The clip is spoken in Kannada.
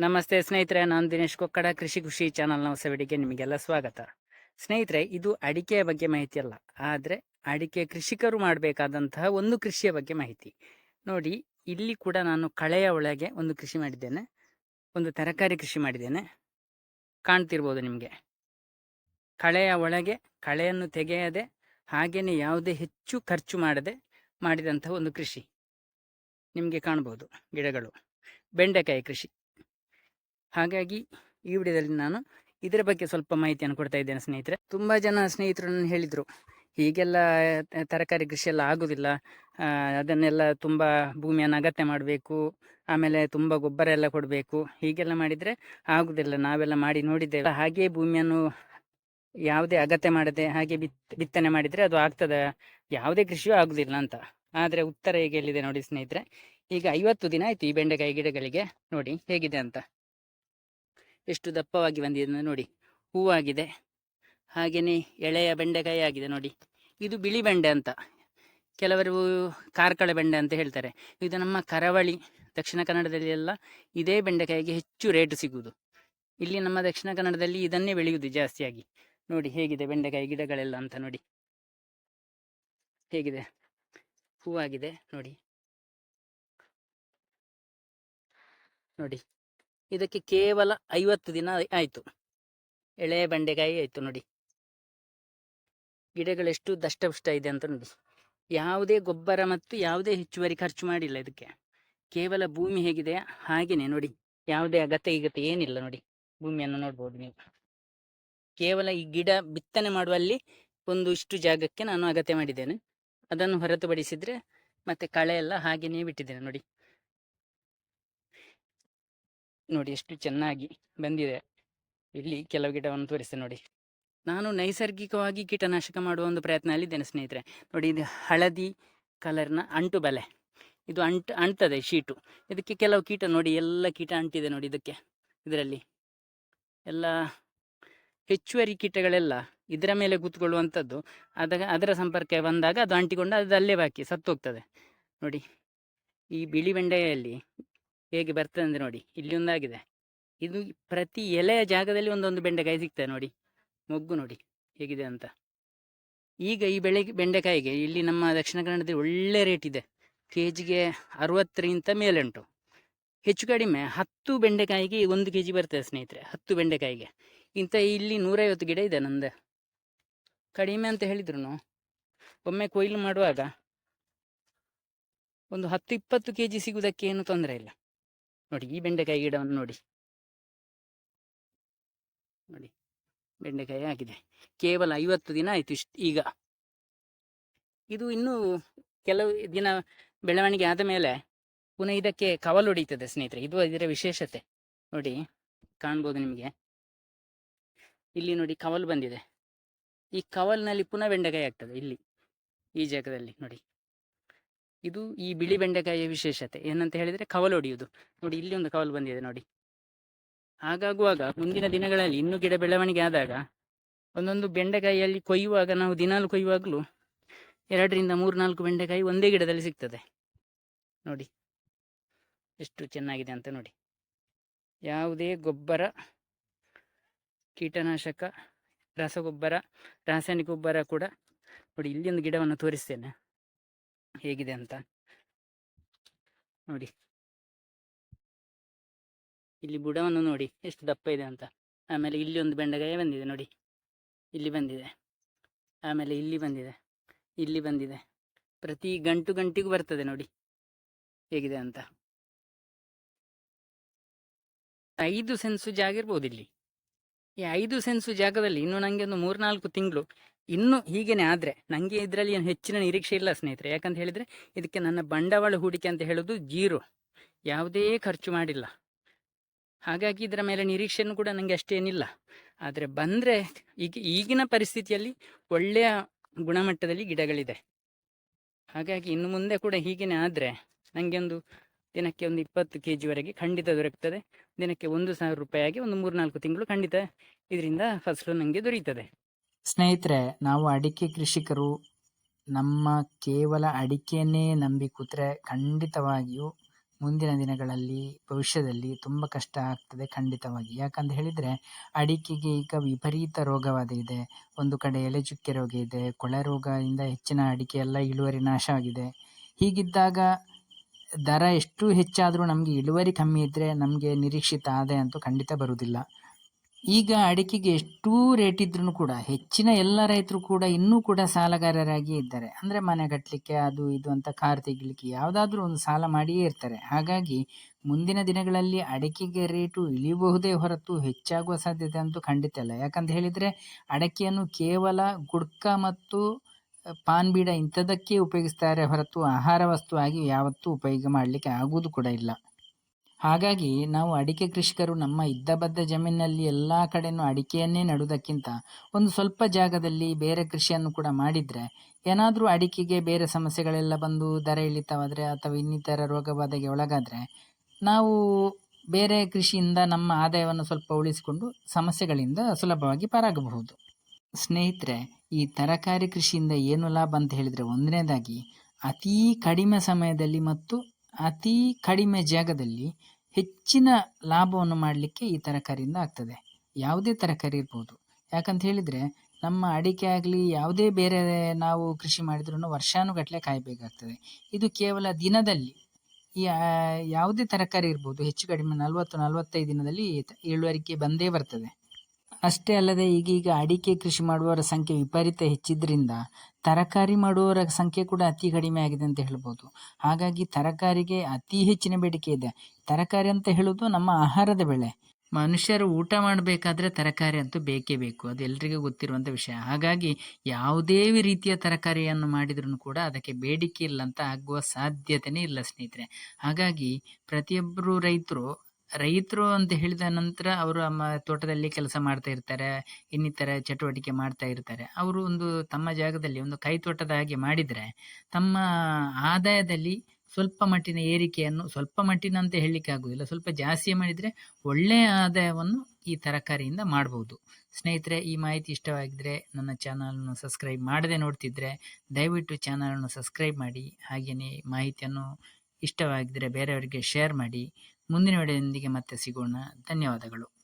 ನಮಸ್ತೆ ಸ್ನೇಹಿತರೆ, ನಾನು ದಿನೇಶ್ ಕೊಕ್ಕಡ, ಕೃಷಿ ಖುಷಿ ಚಾನಲ್ನ ಹೊಸ ವಿಡಿಯೋಗೆ ನಿಮಗೆಲ್ಲ ಸ್ವಾಗತ. ಸ್ನೇಹಿತರೆ, ಇದು ಅಡಿಕೆಯ ಬಗ್ಗೆ ಮಾಹಿತಿ ಅಲ್ಲ, ಆದರೆ ಅಡಿಕೆ ಕೃಷಿಕರು ಮಾಡಬೇಕಾದಂತಹ ಒಂದು ಕೃಷಿಯ ಬಗ್ಗೆ ಮಾಹಿತಿ. ನೋಡಿ, ಇಲ್ಲಿ ಕೂಡ ನಾನು ಕಳೆಯ ಒಳಗೆ ಒಂದು ಕೃಷಿ ಮಾಡಿದ್ದೇನೆ, ಒಂದು ತರಕಾರಿ ಕೃಷಿ ಮಾಡಿದ್ದೇನೆ. ಕಾಣ್ತಿರ್ಬೋದು ನಿಮಗೆ. ಕಳೆಯ ಒಳಗೆ, ಕಳೆಯನ್ನು ತೆಗೆಯದೆ ಹಾಗೆಯೇ ಯಾವುದೇ ಹೆಚ್ಚು ಖರ್ಚು ಮಾಡದೆ ಮಾಡಿದಂತಹ ಒಂದು ಕೃಷಿ. ನಿಮಗೆ ಕಾಣ್ಬೋದು ಗಿಡಗಳು. ಬೆಂಡೆಕಾಯಿ ಕೃಷಿ. ಹಾಗಾಗಿ ಈ ವಿಡಿಯೋದಲ್ಲಿ ನಾನು ಇದರ ಬಗ್ಗೆ ಸ್ವಲ್ಪ ಮಾಹಿತಿಯನ್ನು ಕೊಡ್ತಾ ಇದ್ದೇನೆ ಸ್ನೇಹಿತರೆ. ತುಂಬ ಜನ ಸ್ನೇಹಿತರು ಹೇಳಿದರು, ಹೀಗೆಲ್ಲ ತರಕಾರಿ ಕೃಷಿ ಎಲ್ಲ ಆಗೋದಿಲ್ಲ. ಅದನ್ನೆಲ್ಲ ತುಂಬ ಭೂಮಿಯನ್ನು ಅಗತ್ಯ ಮಾಡಬೇಕು, ಆಮೇಲೆ ತುಂಬ ಗೊಬ್ಬರ ಎಲ್ಲ ಕೊಡಬೇಕು. ಹೀಗೆಲ್ಲ ಮಾಡಿದರೆ ಆಗೋದಿಲ್ಲ. ನಾವೆಲ್ಲ ಮಾಡಿ ನೋಡಿದ್ದೇವೆ. ಹಾಗೆಯೇ ಭೂಮಿಯನ್ನು ಯಾವುದೇ ಅಗತ್ಯ ಮಾಡದೆ, ಹಾಗೆ ಬಿತ್, ಬಿತ್ತನೆ ಮಾಡಿದರೆ ಅದು ಆಗ್ತದೆ. ಯಾವುದೇ ಕೃಷಿಯೂ ಆಗುವುದಿಲ್ಲ ಅಂತ. ಆದರೆ ಉತ್ತರ ಹೇಗೆ ಎಲ್ಲಿದೆ ನೋಡಿ ಸ್ನೇಹಿತರೆ. ಈಗ ಐವತ್ತು ದಿನ ಆಯಿತು ಈ ಬೆಂಡೆಕಾಯಿ ಗಿಡಗಳಿಗೆ ನೋಡಿ ಹೇಗಿದೆ ಅಂತ. ಎಷ್ಟು ದಪ್ಪವಾಗಿ ಬಂದಿದೆ ನೋಡಿ. ಹೂವಾಗಿದೆ. ಹಾಗೆಯೇ ಎಳೆಯ ಬೆಂಡೆಕಾಯಿ ಆಗಿದೆ ನೋಡಿ. ಇದು ಬಿಳಿ ಬೆಂಡೆ ಅಂತ. ಕೆಲವರು ಕಾರ್ಕಳ ಬೆಂಡೆ ಅಂತ ಹೇಳ್ತಾರೆ. ಇದು ನಮ್ಮ ಕರಾವಳಿ, ದಕ್ಷಿಣ ಕನ್ನಡದಲ್ಲಿ ಎಲ್ಲ ಇದೇ ಬೆಂಡೆಕಾಯಿಗೆ ಹೆಚ್ಚು ರೇಟ್ ಸಿಗುವುದು. ಇಲ್ಲಿ ನಮ್ಮ ದಕ್ಷಿಣ ಕನ್ನಡದಲ್ಲಿ ಇದನ್ನೇ ಬೆಳೆಯುವುದು ಜಾಸ್ತಿಯಾಗಿ. ನೋಡಿ ಹೇಗಿದೆ ಬೆಂಡೆಕಾಯಿ ಗಿಡಗಳೆಲ್ಲ ಅಂತ ನೋಡಿ. ಹೇಗಿದೆ? ಹೂವಾಗಿದೆ ನೋಡಿ. ನೋಡಿ. ಇದಕ್ಕೆ ಕೇವಲ ಐವತ್ತು ದಿನ ಆಯಿತು. ಎಳೆ ಬಂಡೆಗಾಯಿ ಆಯಿತು ನೋಡಿ. ಗಿಡಗಳೆಷ್ಟು ದಷ್ಟಪುಷ್ಟ ಇದೆ ಅಂತ ನೋಡಿ. ಯಾವುದೇ ಗೊಬ್ಬರ ಮತ್ತು ಯಾವುದೇ ಹೆಚ್ಚುವರಿ ಖರ್ಚು ಮಾಡಿಲ್ಲ ಇದಕ್ಕೆ. ಕೇವಲ ಭೂಮಿ ಹೇಗಿದೆ? ಹಾಗೇನೆ ನೋಡಿ. ಯಾವುದೇ ಅಗತ್ಯ ಈಗತೆ ಏನಿಲ್ಲ ನೋಡಿ. ಭೂಮಿಯನ್ನು ನೋಡ್ಬೋದು ನೀವು. ಕೇವಲ ಈ ಗಿಡ ಬಿತ್ತನೆ ಮಾಡುವಲ್ಲಿ ಒಂದು ಇಷ್ಟು ಜಾಗಕ್ಕೆ ನಾನು ಅಗತ್ಯ ಮಾಡಿದ್ದೇನೆ. ಅದನ್ನು ಹೊರತುಪಡಿಸಿದ್ರೆ ಮತ್ತೆ ಕಳೆ ಎಲ್ಲ ಹಾಗೇನೇ ಬಿಟ್ಟಿದ್ದೇನೆ ನೋಡಿ. ನೋಡಿ ಎಷ್ಟು ಚೆನ್ನಾಗಿ ಬಂದಿದೆ. ಇಲ್ಲಿ ಕೆಲವು ಗಿಡವನ್ನು ತೋರಿಸ್ತೇನೆ ನೋಡಿ. ನಾನು ನೈಸರ್ಗಿಕವಾಗಿ ಕೀಟನಾಶಕ ಮಾಡುವ ಒಂದು ಪ್ರಯತ್ನದಲ್ಲಿದ್ದೇನೆ ಸ್ನೇಹಿತರೆ. ನೋಡಿ ಇದು ಹಳದಿ ಕಲರ್ನ ಅಂಟು ಬಲೆ. ಇದು ಅಂಟು ಅಂಟ್ತದೆ ಶೀಟು. ಇದಕ್ಕೆ ಕೆಲವು ಕೀಟ ನೋಡಿ, ಎಲ್ಲ ಕೀಟ ಅಂಟಿದೆ ನೋಡಿ ಇದಕ್ಕೆ, ಇದರಲ್ಲಿ. ಎಲ್ಲ ಹೆಚ್ಚುವರಿ ಕೀಟಗಳೆಲ್ಲ ಇದರ ಮೇಲೆ ಕೂತ್ಕೊಳ್ಳುವಂಥದ್ದು. ಅದ, ಅದರ ಸಂಪರ್ಕ ಬಂದಾಗ ಅದು ಅಂಟಿಕೊಂಡು ಅದು ಅಲ್ಲೇ ಬಾಕಿ ಸತ್ತು ಹೋಗ್ತದೆ ನೋಡಿ ಈ ಬಿಳಿ ಬೆಂಡೆಯಲ್ಲಿ ಹೇಗೆ ಬರ್ತದೆ ಅಂದರೆ ನೋಡಿ, ಇಲ್ಲಿ ಒಂದಾಗಿದೆ. ಇದು ಪ್ರತಿ ಎಲೆಯ ಜಾಗದಲ್ಲಿ ಒಂದೊಂದು ಬೆಂಡೆಕಾಯಿ ಸಿಗ್ತದೆ ನೋಡಿ. ಮೊಗ್ಗು ನೋಡಿ ಹೇಗಿದೆ ಅಂತ. ಈಗ ಈ ಬೆಳೆ, ಬೆಂಡೆಕಾಯಿಗೆ ಇಲ್ಲಿ ನಮ್ಮ ದಕ್ಷಿಣ ಕನ್ನಡದಲ್ಲಿ ಒಳ್ಳೆ ರೇಟ್ ಇದೆ. ಕೆ ಜಿಗೆ ಅರವತ್ತರಿಂದ ಮೇಲೆ ಉಂಟು ಹೆಚ್ಚು ಕಡಿಮೆ ಹತ್ತು ಬೆಂಡೆಕಾಯಿಗೆ ಒಂದು ಕೆ ಜಿ ಬರ್ತದೆ ಸ್ನೇಹಿತರೆ, ಹತ್ತು ಬೆಂಡೆಕಾಯಿಗೆ. ಇಂಥ ಇಲ್ಲಿ ನೂರೈವತ್ತು ಗಿಡ ಇದೆ ನಂದು. ಕಡಿಮೆ ಅಂತ ಹೇಳಿದ್ರು ಒಮ್ಮೆ ಕೊಯ್ಲು ಮಾಡುವಾಗ ಒಂದು ಹತ್ತು ಇಪ್ಪತ್ತು ಕೆ ಜಿ ಸಿಗುವುದಕ್ಕೆ ಏನು ತೊಂದರೆ ಇಲ್ಲ. ನೋಡಿ, ಈ ಬೆಂಡೆಕಾಯಿ ಗಿಡವನ್ನು ನೋಡಿ. ನೋಡಿ, ಬೆಂಡೆಕಾಯಿ ಆಗಿದೆ. ಕೇವಲ ಐವತ್ತು ದಿನ ಆಯಿತು ಇಷ್ಟು, ಈಗ. ಇದು ಇನ್ನೂ ಕೆಲವು ದಿನ ಬೆಳವಣಿಗೆ ಆದ ಮೇಲೆ ಪುನಃ ಇದಕ್ಕೆ ಕವಲು ಹೊಡೀತದೆ ಸ್ನೇಹಿತರೆ. ಇದು ಇದರ ವಿಶೇಷತೆ. ನೋಡಿ, ಕಾಣ್ಬೋದು ನಿಮಗೆ. ಇಲ್ಲಿ ನೋಡಿ ಕವಲು ಬಂದಿದೆ. ಈ ಕವಲ್ನಲ್ಲಿ ಪುನಃ ಬೆಂಡೆಕಾಯಿ ಆಗ್ತದೆ ಇಲ್ಲಿ, ಈ ಜಾಗದಲ್ಲಿ ನೋಡಿ. ಇದು ಈ ಬಿಳಿ ಬೆಂಡೆಕಾಯಿಯ ವಿಶೇಷತೆ. ಏನಂತ ಹೇಳಿದರೆ ಕವಲು ಹೊಡೆಯುವುದು ನೋಡಿ, ಇಲ್ಲಿ ಒಂದು ಕವಲು ಬಂದಿದೆ ನೋಡಿ. ಹಾಗಾಗುವಾಗ ಮುಂದಿನ ದಿನಗಳಲ್ಲಿ ಇನ್ನೂ ಗಿಡ ಬೆಳವಣಿಗೆ ಆದಾಗ ಒಂದೊಂದು ಬೆಂಡೆಕಾಯಿಯಲ್ಲಿ ಕೊಯ್ಯುವಾಗ ನಾವು ದಿನಾಲು ಕೊಯ್ಯುವಾಗಲೂ ಎರಡರಿಂದ ಮೂರು ನಾಲ್ಕು ಬೆಂಡೆಕಾಯಿ ಒಂದೇ ಗಿಡದಲ್ಲಿ ಸಿಗ್ತದೆ. ನೋಡಿ, ಎಷ್ಟು ಚೆನ್ನಾಗಿದೆ ಅಂತ ನೋಡಿ. ಯಾವುದೇ ಗೊಬ್ಬರ, ಕೀಟನಾಶಕ, ರಸಗೊಬ್ಬರ, ರಾಸಾಯನಿಕ ಗೊಬ್ಬರ ಕೂಡ ನೋಡಿ, ಇಲ್ಲಿ ಒಂದು ಗಿಡವನ್ನು ತೋರಿಸ್ತೇನೆ. ಹೇಗಿದೆ ಅಂತ. ನೋಡಿ. ಇಲ್ಲಿ ಬುಡವನ್ನು ನೋಡಿ, ಎಷ್ಟು ದಪ್ಪ ಇದೆ ಅಂತ. ಆಮೇಲೆ ಇಲ್ಲಿ ಒಂದು ಬೆಂಡೆಕಾಯಿ ಬಂದಿದೆ ನೋಡಿ. ಇಲ್ಲಿ ಬಂದಿದೆ. ಆಮೇಲೆ ಇಲ್ಲಿ ಬಂದಿದೆ. ಇಲ್ಲಿ ಬಂದಿದೆ. ಪ್ರತಿ ಗಂಟು ಗಂಟಿಗೂ ಬರ್ತದೆ ನೋಡಿ. ಹೇಗಿದೆ ಅಂತ. ಐದು ಸೆನ್ಸು ಜಾಗ ಇರ್ಬೋದು ಇಲ್ಲಿ. ಈ ಐದು ಸೆನ್ಸು ಜಾಗದಲ್ಲಿ ಇನ್ನು ನನಗೆ ಒಂದು ಮೂರ್ನಾಲ್ಕು ತಿಂಗಳು ಇನ್ನು ಹೀಗೇನೆ ಆದರೆ ನನಗೆ ಇದರಲ್ಲಿ ಏನು ಹೆಚ್ಚಿನ ನಿರೀಕ್ಷೆ ಇಲ್ಲ ಸ್ನೇಹಿತರೆ. ಯಾಕಂತ ಹೇಳಿದರೆ ಇದಕ್ಕೆ ನನ್ನ ಬಂಡವಾಳ ಹೂಡಿಕೆ ಅಂತ ಹೇಳೋದು ಜೀರೋ. ಯಾವುದೇ ಖರ್ಚು ಮಾಡಿಲ್ಲ. ಹಾಗಾಗಿ ಇದರ ಮೇಲೆ ನಿರೀಕ್ಷೆಯೂ ಕೂಡ ನನಗೆ ಅಷ್ಟೇನಿಲ್ಲ. ಆದರೆ ಬಂದರೆ ಈಗ ಈಗಿನ ಪರಿಸ್ಥಿತಿಯಲ್ಲಿ ಒಳ್ಳೆಯ ಗುಣಮಟ್ಟದಲ್ಲಿ ಗಿಡಗಳಿದೆ. ಹಾಗಾಗಿ ಇನ್ನು ಮುಂದೆ ಕೂಡ ಹೀಗೇನೆ ಆದರೆ ನನಗೆ ಒಂದು ದಿನಕ್ಕೆ ಒಂದು ಇಪ್ಪತ್ತು ಕೆ ಜಿವರೆಗೆ ಖಂಡಿತ ದೊರಕ್ತದೆ. ದಿನಕ್ಕೆ ಒಂದು ಸಾವಿರ ರೂಪಾಯಿಯಾಗಿ ಒಂದು ಮೂರ್ನಾಲ್ಕು ತಿಂಗಳು ಖಂಡಿತ ಇದರಿಂದ ಫಸಲು ನನಗೆ ದೊರೆಯುತ್ತದೆ ಸ್ನೇಹಿತರೆ, ನಾವು ಅಡಿಕೆ ಕೃಷಿಕರು, ನಮ್ಮ ಕೇವಲ ಅಡಿಕೆಯನ್ನೇ ನಂಬಿ ಕೂತ್ರೆ ಖಂಡಿತವಾಗಿಯೂ ಮುಂದಿನ ದಿನಗಳಲ್ಲಿ, ಭವಿಷ್ಯದಲ್ಲಿ ತುಂಬ ಕಷ್ಟ ಆಗ್ತದೆ ಖಂಡಿತವಾಗಿ. ಯಾಕಂತ ಹೇಳಿದರೆ, ಅಡಿಕೆಗೆ ಈಗ ವಿಪರೀತ ರೋಗವಾದ ಇದೆ. ಒಂದು ಕಡೆ ಎಲೆ ಚುಕ್ಕೆ ರೋಗ ಇದೆ, ಕೊಳೆ ರೋಗದಿಂದ ಹೆಚ್ಚಿನ ಅಡಿಕೆ ಎಲ್ಲ ಇಳುವರಿ ನಾಶ ಆಗಿದೆ. ಹೀಗಿದ್ದಾಗ ದರ ಎಷ್ಟು ಹೆಚ್ಚಾದರೂ ನಮಗೆ ಇಳುವರಿ ಕಮ್ಮಿ ಇದ್ದರೆ ನಮಗೆ ನಿರೀಕ್ಷಿತ ಆದಾಯ ಅಂತೂ ಖಂಡಿತ ಬರುವುದಿಲ್ಲ. ಈಗ ಅಡಿಕೆಗೆ ಎಷ್ಟೂ ರೇಟ್ ಇದ್ರೂ ಕೂಡ, ಹೆಚ್ಚಿನ ಎಲ್ಲ ರೈತರು ಕೂಡ ಇನ್ನೂ ಕೂಡ ಸಾಲಗಾರರಾಗಿ ಇದ್ದಾರೆ. ಅಂದರೆ ಮನೆ ಕಟ್ಟಲಿಕ್ಕೆ ಅದು ಇದು ಅಂತ ಕಾರ್ ತೆಗಿಲಿಕ್ಕೆ ಯಾವುದಾದ್ರೂ ಒಂದು ಸಾಲ ಮಾಡಿಯೇ ಇರ್ತಾರೆ. ಹಾಗಾಗಿ ಮುಂದಿನ ದಿನಗಳಲ್ಲಿ ಅಡಿಕೆಗೆ ರೇಟು ಇಳಿಯಬಹುದೇ ಹೊರತು ಹೆಚ್ಚಾಗುವ ಸಾಧ್ಯತೆ ಅಂತೂ ಖಂಡಿತ ಇಲ್ಲ. ಯಾಕಂತ ಹೇಳಿದರೆ ಅಡಕೆಯನ್ನು ಕೇವಲ ಗುಡ್ಕ ಮತ್ತು ಪಾನ್ ಬೀಡ ಇಂಥದಕ್ಕೆ ಉಪಯೋಗಿಸ್ತಾರೆ ಹೊರತು ಆಹಾರ ವಸ್ತುವಾಗಿ ಯಾವತ್ತೂ ಉಪಯೋಗ ಮಾಡಲಿಕ್ಕೆ ಆಗುವುದು ಕೂಡ ಇಲ್ಲ. ಹಾಗಾಗಿ ನಾವು ಅಡಿಕೆ ಕೃಷಿಕರು ನಮ್ಮ ಇದ್ದ ಬದ್ದ ಜಮೀನಿನಲ್ಲಿ ಎಲ್ಲ ಕಡೆಯೂ ಅಡಿಕೆಯನ್ನೇ ನೆಡುವುದಕ್ಕಿಂತ ಒಂದು ಸ್ವಲ್ಪ ಜಾಗದಲ್ಲಿ ಬೇರೆ ಕೃಷಿಯನ್ನು ಕೂಡ ಮಾಡಿದರೆ ಏನಾದರೂ ಅಡಿಕೆಗೆ ಬೇರೆ ಸಮಸ್ಯೆಗಳೆಲ್ಲ ಬಂದು ದರ ಇಳಿತವಾದರೆ ಅಥವಾ ಇನ್ನಿತರ ರೋಗಬಾಧೆಗೆ ಒಳಗಾದರೆ ನಾವು ಬೇರೆ ಕೃಷಿಯಿಂದ ನಮ್ಮ ಆದಾಯವನ್ನು ಸ್ವಲ್ಪ ಉಳಿಸಿಕೊಂಡು ಸಮಸ್ಯೆಗಳಿಂದ ಸುಲಭವಾಗಿ ಪಾರಾಗಬಹುದು. ಸ್ನೇಹಿತರೆ, ಈ ತರಕಾರಿ ಕೃಷಿಯಿಂದ ಏನು ಲಾಭ ಅಂತ ಹೇಳಿದರೆ ಒಂದನೇದಾಗಿ ಅತೀ ಕಡಿಮೆ ಸಮಯದಲ್ಲಿ ಮತ್ತು ಅತೀ ಕಡಿಮೆ ಜಾಗದಲ್ಲಿ ಹೆಚ್ಚಿನ ಲಾಭವನ್ನು ಮಾಡಲಿಕ್ಕೆ ಈ ತರಕಾರಿಯಿಂದ ಆಗ್ತದೆ. ಯಾವುದೇ ತರಕಾರಿ ಇರ್ಬೋದು. ಯಾಕಂತ ಹೇಳಿದರೆ, ನಮ್ಮ ಅಡಿಕೆ ಆಗಲಿ, ಯಾವುದೇ ಬೇರೆ ನಾವು ಕೃಷಿ ಮಾಡಿದ್ರೂ ವರ್ಷಾನುಗಟ್ಟಲೆ ಕಾಯಬೇಕಾಗ್ತದೆ. ಇದು ಕೇವಲ ದಿನದಲ್ಲಿ, ಈ ಯಾವುದೇ ತರಕಾರಿ ಇರ್ಬೋದು, ಹೆಚ್ಚು ಕಡಿಮೆ ನಲವತ್ತು, ನಲವತ್ತೈದು ದಿನದಲ್ಲಿ ಇಳುವರಿಗೆ ಬಂದೇ ಬರ್ತದೆ. ಅಷ್ಟೇ ಅಲ್ಲದೆ ಈಗೀಗ ಅಡಿಕೆ ಕೃಷಿ ಮಾಡುವವರ ಸಂಖ್ಯೆ ವಿಪರೀತ ಹೆಚ್ಚಿದ್ದರಿಂದ ತರಕಾರಿ ಮಾಡುವವರ ಸಂಖ್ಯೆ ಕೂಡ ಅತಿ ಕಡಿಮೆ ಆಗಿದೆ ಅಂತ ಹೇಳ್ಬೋದು. ಹಾಗಾಗಿ ತರಕಾರಿಗೆ ಅತಿ ಹೆಚ್ಚಿನ ಬೇಡಿಕೆ ಇದೆ. ತರಕಾರಿ ಅಂತ ಹೇಳೋದು ನಮ್ಮ ಆಹಾರದ ಬೆಳೆ. ಮನುಷ್ಯರು ಊಟ ಮಾಡಬೇಕಾದ್ರೆ ತರಕಾರಿ ಅಂತೂ ಬೇಕೇ ಬೇಕು. ಅದು ಎಲ್ರಿಗೂ ಗೊತ್ತಿರುವಂಥ ವಿಷಯ. ಹಾಗಾಗಿ ಯಾವುದೇ ರೀತಿಯ ತರಕಾರಿಯನ್ನು ಮಾಡಿದ್ರೂ ಕೂಡ ಅದಕ್ಕೆ ಬೇಡಿಕೆ ಇಲ್ಲ ಅಂತ ಆಗುವ ಸಾಧ್ಯತೆಯೇ ಇಲ್ಲ ಸ್ನೇಹಿತರೆ. ಹಾಗಾಗಿ ಪ್ರತಿಯೊಬ್ಬರು ರೈತರು ರೈತರು ಅಂತ ಹೇಳಿದ ನಂತರ ಅವರು ನಮ್ಮ ತೋಟದಲ್ಲಿ ಕೆಲಸ ಮಾಡ್ತಾ ಇರ್ತಾರೆ, ಇನ್ನಿತರ ಚಟುವಟಿಕೆ ಮಾಡ್ತಾ ಇರ್ತಾರೆ. ಅವರು ಒಂದು ತಮ್ಮ ಜಾಗದಲ್ಲಿ ಒಂದು ಕೈ ತೋಟದ ಹಾಗೆ ಮಾಡಿದರೆ ತಮ್ಮ ಆದಾಯದಲ್ಲಿ ಸ್ವಲ್ಪ ಮಟ್ಟಿನ ಏರಿಕೆಯನ್ನು, ಸ್ವಲ್ಪ ಮಟ್ಟಿನ ಅಂತ ಹೇಳಲಿಕ್ಕೆ ಆಗುವುದಿಲ್ಲ ಸ್ವಲ್ಪ ಜಾಸ್ತಿ ಮಾಡಿದರೆ ಒಳ್ಳೆಯ ಆದಾಯವನ್ನು ಈ ತರಕಾರಿಯಿಂದ ಮಾಡ್ಬೋದು. ಸ್ನೇಹಿತರೆ, ಈ ಮಾಹಿತಿ ಇಷ್ಟವಾಗಿದ್ದರೆ ನನ್ನ ಚಾನಲನ್ನು ಸಬ್ಸ್ಕ್ರೈಬ್ ಮಾಡದೆ ನೋಡ್ತಿದ್ರೆ ದಯವಿಟ್ಟು ಚಾನಲನ್ನು ಸಬ್ಸ್ಕ್ರೈಬ್ ಮಾಡಿ. ಹಾಗೆಯೇ ಮಾಹಿತಿಯನ್ನು ಇಷ್ಟವಾಗಿದ್ದರೆ ಬೇರೆಯವರಿಗೆ ಶೇರ್ ಮಾಡಿ. ಮುಂದಿನ ವಿಡಿಯೋದೊಂದಿಗೆ ಮತ್ತೆ ಸಿಗೋಣ. ಧನ್ಯವಾದಗಳು.